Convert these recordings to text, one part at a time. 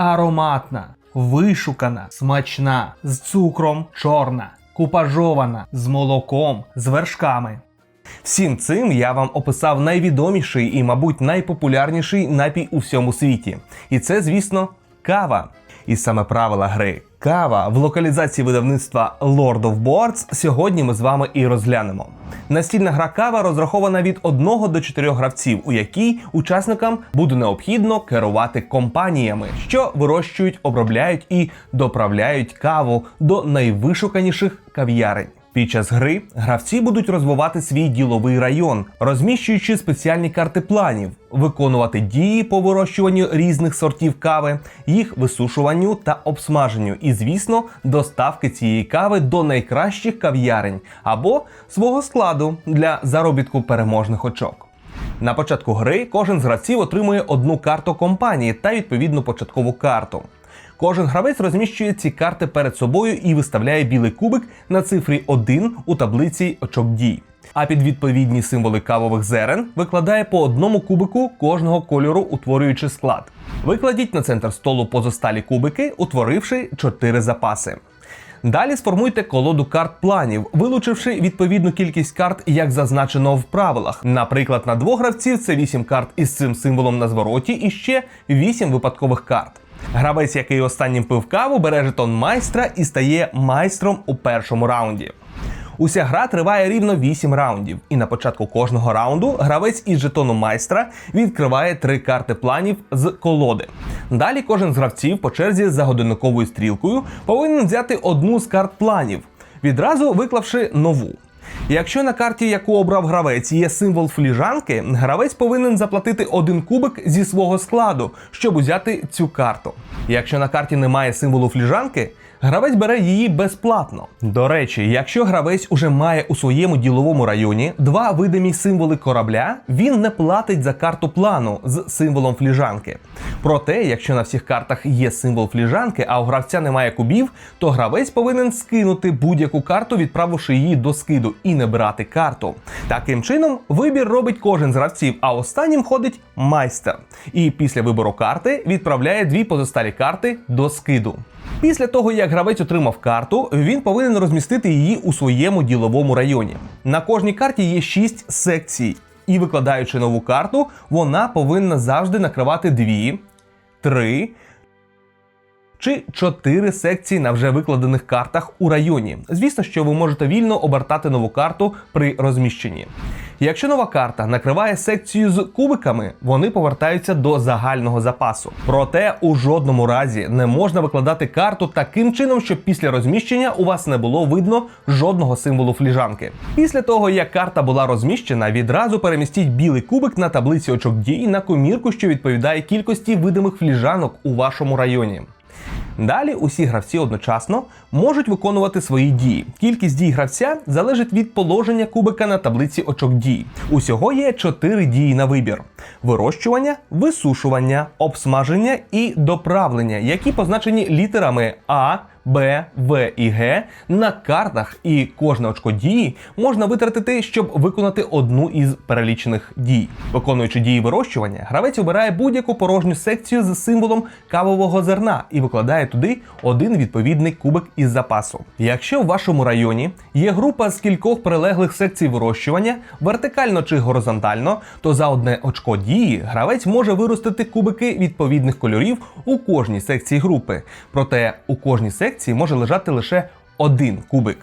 ароматна, вишукана, смачна, з цукром, чорна, купажована, з молоком, з вершками. Всім цим я вам описав найвідоміший і, мабуть, найпопулярніший напій у всьому світі. І це, звісно, кава. І саме правила гри кава в локалізації видавництва Lord of Boards сьогодні ми з вами і розглянемо. Настільна гра кава розрахована від 1 до 4 гравців, у якій учасникам буде необхідно керувати компаніями, що вирощують, обробляють і доправляють каву до найвишуканіших кав'ярень. Під час гри гравці будуть розвивати свій діловий район, розміщуючи спеціальні карти планів, виконувати дії по вирощуванню різних сортів кави, їх висушуванню та обсмаженню, і, звісно, доставки цієї кави до найкращих кав'ярень або свого складу для заробітку переможних очок. На початку гри кожен з гравців отримує одну карту компанії та відповідну початкову карту. Кожен гравець розміщує ці карти перед собою і виставляє білий кубик на цифрі 1 у таблиці очок дій. А під відповідні символи кавових зерен викладає по одному кубику кожного кольору, утворюючи склад. Викладіть на центр столу позосталі кубики, утворивши 4 запаси. Далі сформуйте колоду карт планів, вилучивши відповідну кількість карт, як зазначено в правилах. Наприклад, на двох гравців це 8 карт із цим символом на звороті і ще 8 випадкових карт. Гравець, який останнім пив каву, бере жетон майстра і стає майстром у першому раунді. Уся гра триває рівно 8 раундів, і на початку кожного раунду гравець із жетону майстра відкриває три карти планів з колоди. Далі кожен з гравців по черзі за годинниковою стрілкою повинен взяти одну з карт планів, відразу виклавши нову. Якщо на карті, яку обрав гравець, є символ фліжанки, гравець повинен заплатити один кубик зі свого складу, щоб узяти цю карту. Якщо на карті немає символу фліжанки, гравець бере її безплатно. До речі, якщо гравець уже має у своєму діловому районі два видимі символи корабля, він не платить за карту плану з символом фліжанки. Проте, якщо на всіх картах є символ фліжанки, а у гравця немає кубів, то гравець повинен скинути будь-яку карту, відправивши її до скиду, і не брати карту. Таким чином, вибір робить кожен з гравців, а останнім ходить майстер. І після вибору карти відправляє дві позосталі карти до скиду. Після того, як гравець отримав карту, він повинен розмістити її у своєму діловому районі. На кожній карті є 6 секцій, і викладаючи нову карту, вона повинна завжди накривати дві, три чи чотири секції на вже викладених картах у районі. Звісно, що ви можете вільно обертати нову карту при розміщенні. Якщо нова карта накриває секцію з кубиками, вони повертаються до загального запасу. Проте у жодному разі не можна викладати карту таким чином, щоб після розміщення у вас не було видно жодного символу фліжанки. Після того, як карта була розміщена, відразу перемістіть білий кубик на таблиці очок дій на комірку, що відповідає кількості видимих фліжанок у вашому районі. Далі усі гравці одночасно можуть виконувати свої дії. Кількість дій гравця залежить від положення кубика на таблиці очок дій. Усього є 4 дії на вибір: вирощування, висушування, обсмаження і доправлення, які позначені літерами А. Б, В і Г на картах, і кожне очко дії можна витратити, щоб виконати одну із перелічених дій. Виконуючи дії вирощування, гравець обирає будь-яку порожню секцію з символом кавового зерна і викладає туди один відповідний кубик із запасу. Якщо в вашому районі є група з кількох прилеглих секцій вирощування, вертикально чи горизонтально, то за одне очко дії гравець може виростити кубики відповідних кольорів у кожній секції групи. Проте у кожній секції може лежати лише один кубик.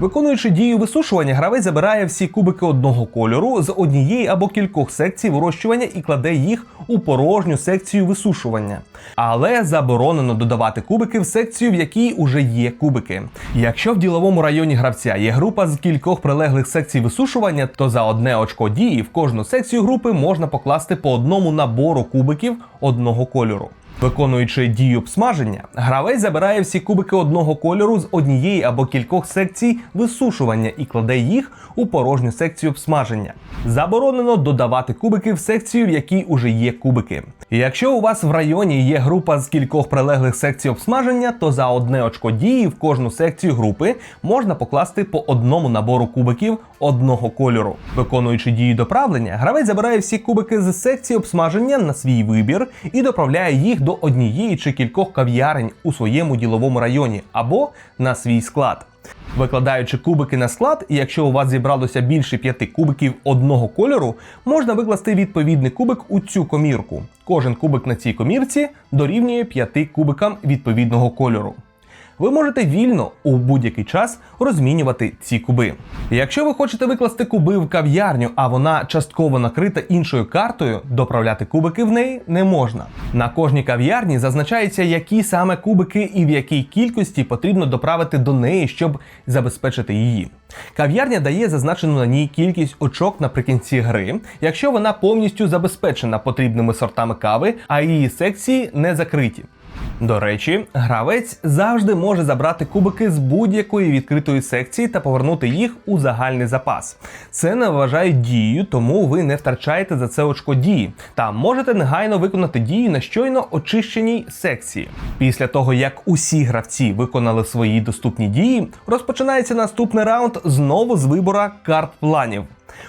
Виконуючи дію висушування, гравець забирає всі кубики одного кольору з однієї або кількох секцій вирощування і кладе їх у порожню секцію висушування. Але заборонено додавати кубики в секцію, в якій уже є кубики. Якщо в діловому районі гравця є група з кількох прилеглих секцій висушування, то за одне очко дії в кожну секцію групи можна покласти по одному набору кубиків одного кольору. Виконуючи дію обсмаження, гравець забирає всі кубики одного кольору з однієї або кількох секцій висушування і кладе їх у порожню секцію обсмаження. Заборонено додавати кубики в секцію, в якій уже є кубики. Якщо у вас в районі є група з кількох прилеглих секцій обсмаження, то за одне очко дії в кожну секцію групи можна покласти по одному набору кубиків одного кольору. Виконуючи дію доправлення, гравець забирає всі кубики з секції обсмаження на свій вибір і доправляє їх до однієї чи кількох кав'ярень у своєму діловому районі або на свій склад. Викладаючи кубики на склад, і якщо у вас зібралося більше п'яти кубиків одного кольору, можна викласти відповідний кубик у цю комірку. Кожен кубик на цій комірці дорівнює п'яти кубикам відповідного кольору. Ви можете вільно у будь-який час розмінювати ці куби. Якщо ви хочете викласти куби в кав'ярню, а вона частково накрита іншою картою, доправляти кубики в неї не можна. На кожній кав'ярні зазначається, які саме кубики і в якій кількості потрібно доправити до неї, щоб забезпечити її. Кав'ярня дає зазначену на ній кількість очок наприкінці гри, якщо вона повністю забезпечена потрібними сортами кави, а її секції не закриті. До речі, гравець завжди може забрати кубики з будь-якої відкритої секції та повернути їх у загальний запас. Це не вважає дією, тому ви не втрачаєте за це очко дії та можете негайно виконати дію на щойно очищеній секції. Після того, як усі гравці виконали свої доступні дії, розпочинається наступний раунд знову з вибора карт планів.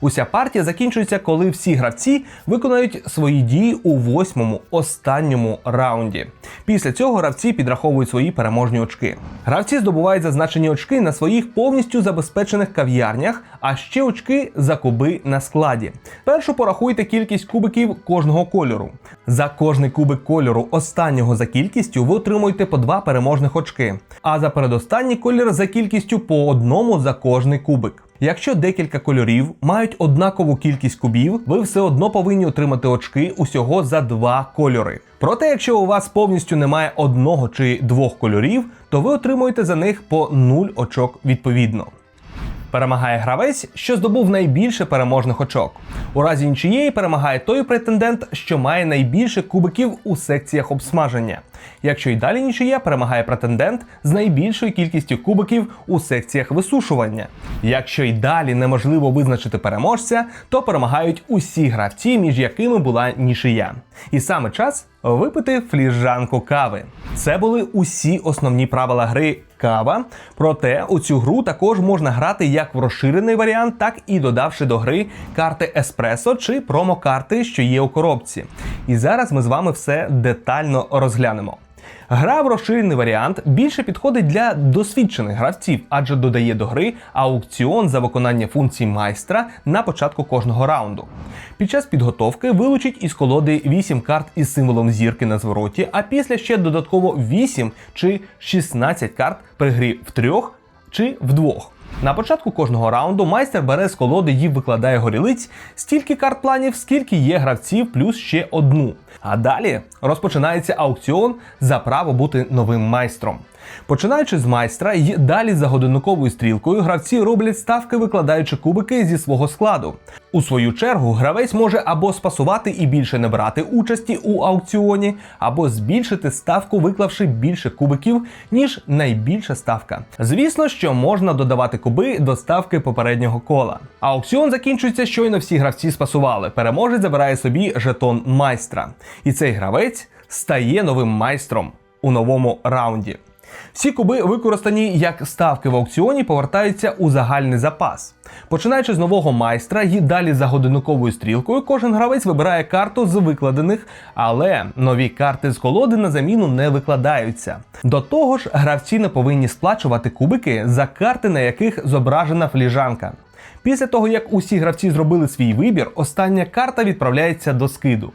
Уся партія закінчується, коли всі гравці виконають свої дії у восьмому останньому раунді. Після цього гравці підраховують свої переможні очки. Гравці здобувають зазначені очки на своїх повністю забезпечених кав'ярнях, а ще очки за куби на складі. Першу порахуйте кількість кубиків кожного кольору. За кожний кубик кольору останнього за кількістю ви отримуєте по два переможних очки, а за передостанній колір за кількістю по одному за кожний кубик. Якщо декілька кольорів мають однакову кількість кубів, ви все одно повинні отримати очки усього за два кольори. Проте, якщо у вас повністю немає одного чи двох кольорів, то ви отримуєте за них по 0 очок відповідно. Перемагає гравець, що здобув найбільше переможних очок. У разі нічиєї перемагає той претендент, що має найбільше кубиків у секціях обсмаження. Якщо й далі нічия, перемагає претендент з найбільшою кількістю кубиків у секціях висушування. Якщо й далі неможливо визначити переможця, то перемагають усі гравці, між якими була нічия. І саме час випити фліжанку кави. Це були усі основні правила гри кава. Проте у цю гру також можна грати як в розширений варіант, так і додавши до гри карти еспресо чи промокарти, що є у коробці. І зараз ми з вами все детально розглянемо. Гра в розширений варіант більше підходить для досвідчених гравців, адже додає до гри аукціон за виконання функцій майстра на початку кожного раунду. Під час підготовки вилучить із колоди 8 карт із символом зірки на звороті, а після ще додатково 8 чи 16 карт при грі в трьох чи вдвох. На початку кожного раунду майстер бере з колоди і викладає горілиць стільки карт планів, скільки є гравців, плюс ще одну. А далі розпочинається аукціон за право бути новим майстром. Починаючи з майстра і далі за годинниковою стрілкою, гравці роблять ставки, викладаючи кубики зі свого складу. У свою чергу гравець може або спасувати і більше не брати участі у аукціоні, або збільшити ставку, виклавши більше кубиків, ніж найбільша ставка. Звісно, що можна додавати куби до ставки попереднього кола. Аукціон закінчується, щойно всі гравці спасували. Переможець забирає собі жетон майстра. І цей гравець стає новим майстром у новому раунді. Всі куби, використані як ставки в аукціоні, повертаються у загальний запас. Починаючи з нового майстра і далі за годинниковою стрілкою, кожен гравець вибирає карту з викладених, але нові карти з колоди на заміну не викладаються. До того ж, гравці не повинні сплачувати кубики за карти, на яких зображена фліжанка. Після того, як усі гравці зробили свій вибір, остання карта відправляється до скиду.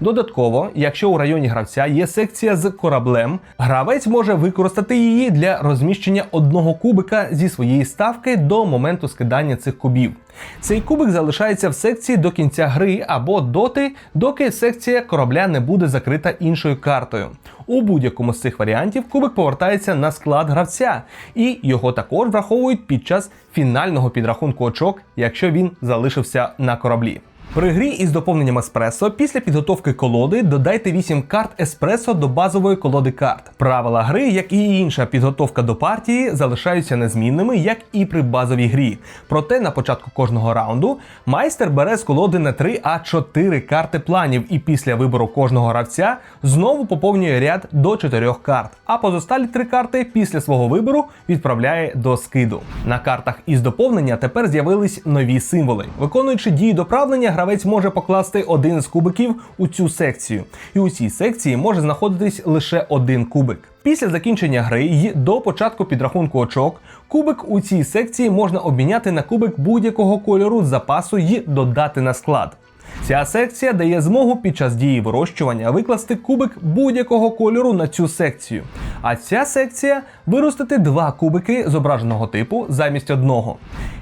Додатково, якщо у районі гравця є секція з кораблем, гравець може використати її для розміщення одного кубика зі своєї ставки до моменту скидання цих кубів. Цей кубик залишається в секції до кінця гри або доти, доки секція корабля не буде закрита іншою картою. У будь-якому з цих варіантів кубик повертається на склад гравця, і його також враховують під час фінального підрахунку очок, якщо він залишився на кораблі. При грі із доповненням еспресо після підготовки колоди додайте 8 карт еспресо до базової колоди карт. Правила гри, як і інша підготовка до партії, залишаються незмінними, як і при базовій грі. Проте на початку кожного раунду майстер бере з колоди не 3, а 4 карти планів, і після вибору кожного гравця знову поповнює ряд до 4 карт. А позосталі 3 карти після свого вибору відправляє до скиду. На картах із доповнення тепер з'явились нові символи. Виконуючи дії доправлення, гравець може покласти один з кубиків у цю секцію, і у цій секції може знаходитись лише один кубик. Після закінчення гри й до початку підрахунку очок, кубик у цій секції можна обміняти на кубик будь-якого кольору запасу й додати на склад. Ця секція дає змогу під час дії вирощування викласти кубик будь-якого кольору на цю секцію. А ця секція виростити два кубики зображеного типу замість одного.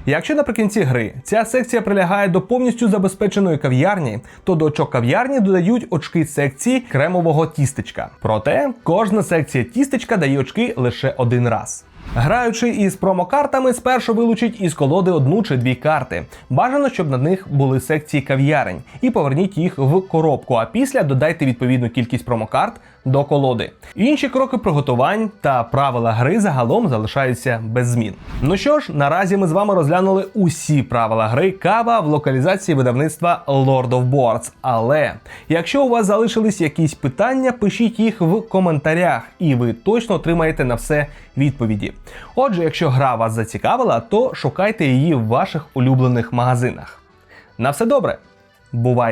Якщо наприкінці гри ця секція прилягає до повністю забезпеченої кав'ярні, то до очок кав'ярні додають очки секції кремового тістечка. Проте кожна секція тістечка дає очки лише один раз. Граючи із промокартами, спершу вилучіть із колоди одну чи дві карти. Бажано, щоб на них були секції кав'ярень, і поверніть їх в коробку. А після додайте відповідну кількість промокарт до колоди. Інші кроки приготувань та правила гри загалом залишаються без змін. Ну що ж, наразі ми з вами розглянули усі правила гри кава в локалізації видавництва Lord of Boards. Але якщо у вас залишились якісь питання, пишіть їх в коментарях, і ви точно отримаєте на все відповіді. Отже, якщо гра вас зацікавила, то шукайте її в ваших улюблених магазинах. На все добре, бувайте!